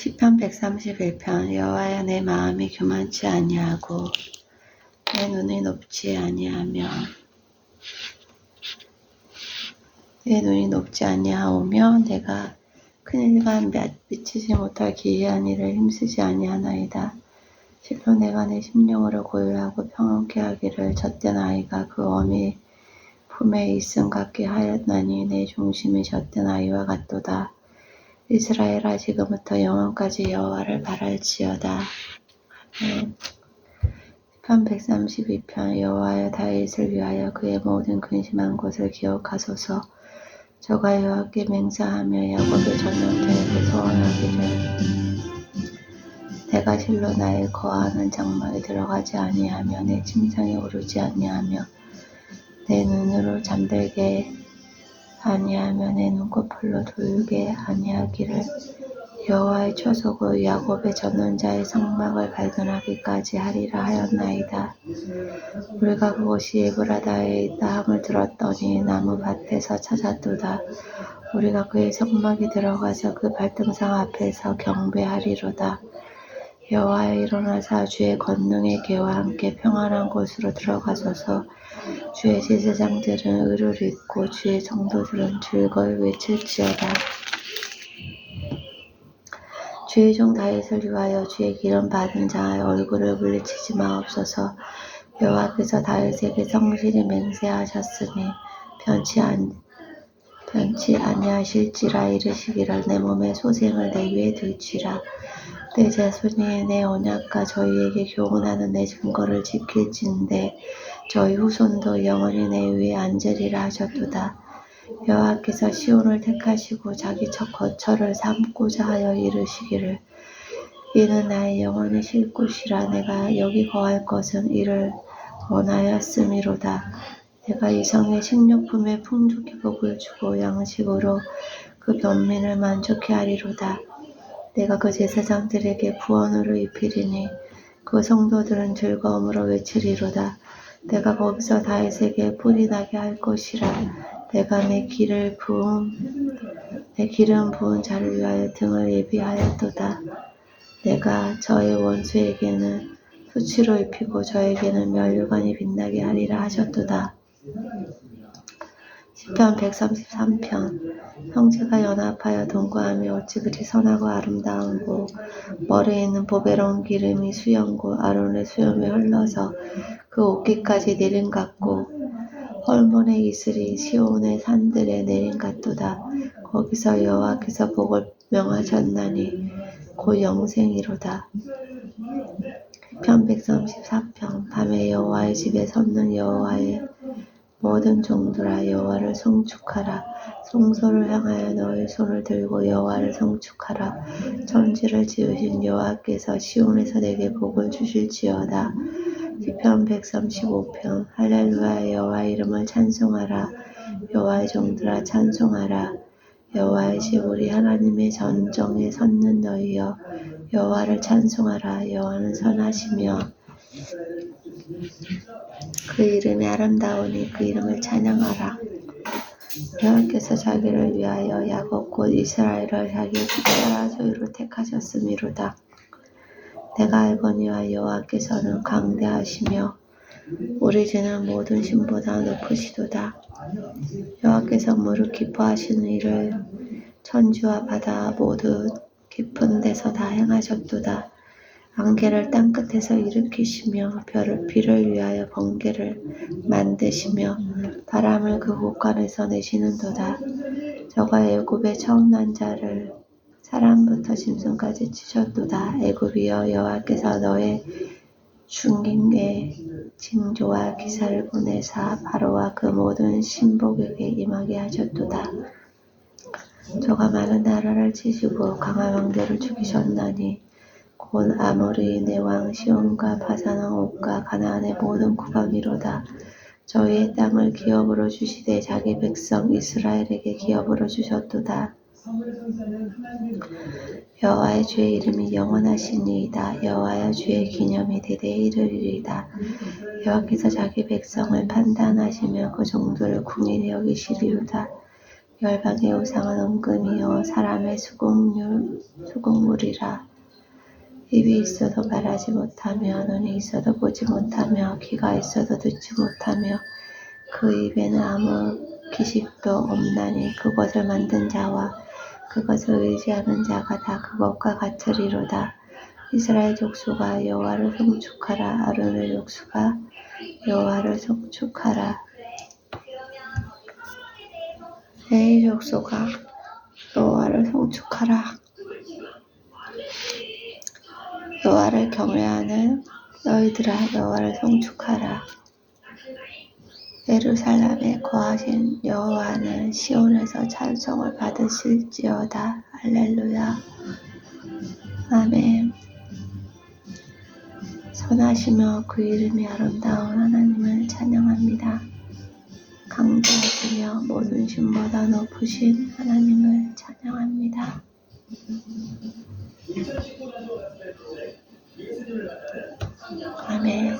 시편 131편 여호와여 내 마음이 교만치 아니하고 내 눈이 높지 아니하며 내 눈이 높지 아니하오며 내가 큰일과 미치지 못할 기이한 일을 힘쓰지 아니하나이다. 실로 내가 내 심령으로 고요하고 평온케 하기를 젖된 아이가 그 어미 품에 있음 같게 하였나니 내 중심이 젖된 아이와 같도다. 이스라엘아 지금부터 영원까지 여호와를 바랄지어다. 아멘. 편 132편 여호와여 다윗을 위하여 그의 모든 근심한 것을 기억하소서. 저가 여호와께 맹세하며 야곱의 전령자에게 소원하기를 내가 실로 나의 거하는 장막에 들어가지 아니하며 내 침상에 오르지 아니하며 내 눈으로 잠들게 아니하며 내 눈꺼풀로 돌게 아니하기를 여호와의 초속의 야곱의 전원자의 성막을 발견하기까지 하리라 하였나이다. 우리가 그곳이 에브라다에 있다 함을 들었더니 나무 밭에서 찾았도다. 우리가 그의 성막에 들어가서 그 발등상 앞에서 경배하리로다. 여호와여 일어나사 주의 권능의 개와 함께 평안한 곳으로 들어가소서 주의 제사장들은 의를 입고 주의 성도들은 즐거이 외칠지어다. 주의 종 다윗을 위하여 주의 기름 받은 자의 얼굴을 물리치지 마옵소서. 여호와께서 다윗에게 성실히 맹세하셨으니 변치 안 변치 아니하실지라 이르시기를 내 몸의 소생을 내 위에 둘지라 내 자손이 내 언약과 저희에게 교훈하는 내 증거를 지킬진대 저희 후손도 영원히 내 위에 앉으리라 하셨도다. 여호와께서 시온을 택하시고 자기 첫 거처를 삼고자 하여 이르시기를 이는 나의 영원히 쉴 곳이라 내가 여기 거할 것은 이를 원하였음이로다. 내가 이성의 식료품에 풍족히 복을 주고 양식으로 그 변민을 만족케 하리로다. 내가 그 제사장들에게 구원으로 입히리니 그 성도들은 즐거움으로 외치리로다. 내가 거기서 다윗에게 뿔이 나게 할 것이라. 내가 내 기를 부은 내 기름 부은 자를 위하여 등을 예비하였도다. 내가 저의 원수에게는 수치로 입히고 저에게는 면류관이 빛나게 하리라 하셨도다. 시편 133편. 형제가 연합하여 동거하며 어찌 그리 선하고 아름다운고 머리에 있는 보배로운 기름이 수염고 아론의 수염에 흘러서 그 옷깃까지 내림 같고 헐몬의 이슬이 시온의 산들에 내림 같도다. 거기서 여호와께서 복을 명하셨나니 곧 영생이로다. 편 134편. 밤에 여호와의 집에 섰는 여호와의 모든 종들아 여호와를 성축하라. 성소를 향하여 너희 손을 들고 여호와를 성축하라. 천지를 지으신 여호와께서 시온에서 내게 복을 주실지어다. 시편 135편 할렐루야 여호와 이름을 찬송하라. 여호와의 종들아 찬송하라. 여호와의 집 우리 하나님의 전정에 섰는 너희여 여호와를 찬송하라. 여호와는 선하시며 그 이름이 아름다우니 그 이름을 찬양하라. 여호와께서 자기를 위하여 야곱 곧 이스라엘을 자기 특별한 소유로 택하셨음이로다. 내가 알거니와 여호와께서는 강대하시며 우리 죄는 모든 신보다 높으시도다. 여호와께서 무릇 기뻐하시는 일을 천지와 바다 모두 깊은 데서 다 행하셨도다. 안개를 땅끝에서 일으키시며 별을 비를 위하여 번개를 만드시며 바람을 그 곳간에서 내시는도다. 저가 애굽의 처음 난 자를 사람부터 짐승까지 치셨도다. 애굽이여 여호와께서 너의 중림에 징조와 기사를 보내사 바로와 그 모든 신복에게 임하게 하셨도다. 저가 많은 나라를 치시고 강한 왕들을 죽이셨나니 곧 아모리인의 왕 시온과 바산왕 옥과 가나안의 모든 국왕이로다. 저희의 땅을 기업으로 주시되 자기 백성 이스라엘에게 기업으로 주셨도다. 여호와의 주의 이름이 영원하시니이다. 여호와의 주의 기념이 대대에 이르리이다. 여호와께서 자기 백성을 판단하시며 그 종들을 궁일히 여기시리로다. 열방의 우상은 은금이요 사람의 수공물, 수공물이라 입이 있어도 말하지 못하며 눈이 있어도 보지 못하며 귀가 있어도 듣지 못하며 그 입에는 아무 기식도 없나니 그것을 만든 자와 그것을 의지하는 자가 다 그것과 같으리로다. 이스라엘 족수가 여호와를 송축하라. 아론의 족수가 여호와를 송축하라. 레이 족수가 여호와를 송축하라. 여호와를 경외하는 너희들아 여호와를 송축하라. 예루살렘에 거하신 여호와는 시온에서 찬송을 받으실지어다. 할렐루야. 아멘. 선하시며 그 이름이 아름다운 하나님을 찬양합니다. 강조하시며 모든 신보다 높으신 하나님을 찬양합니다. 아멘.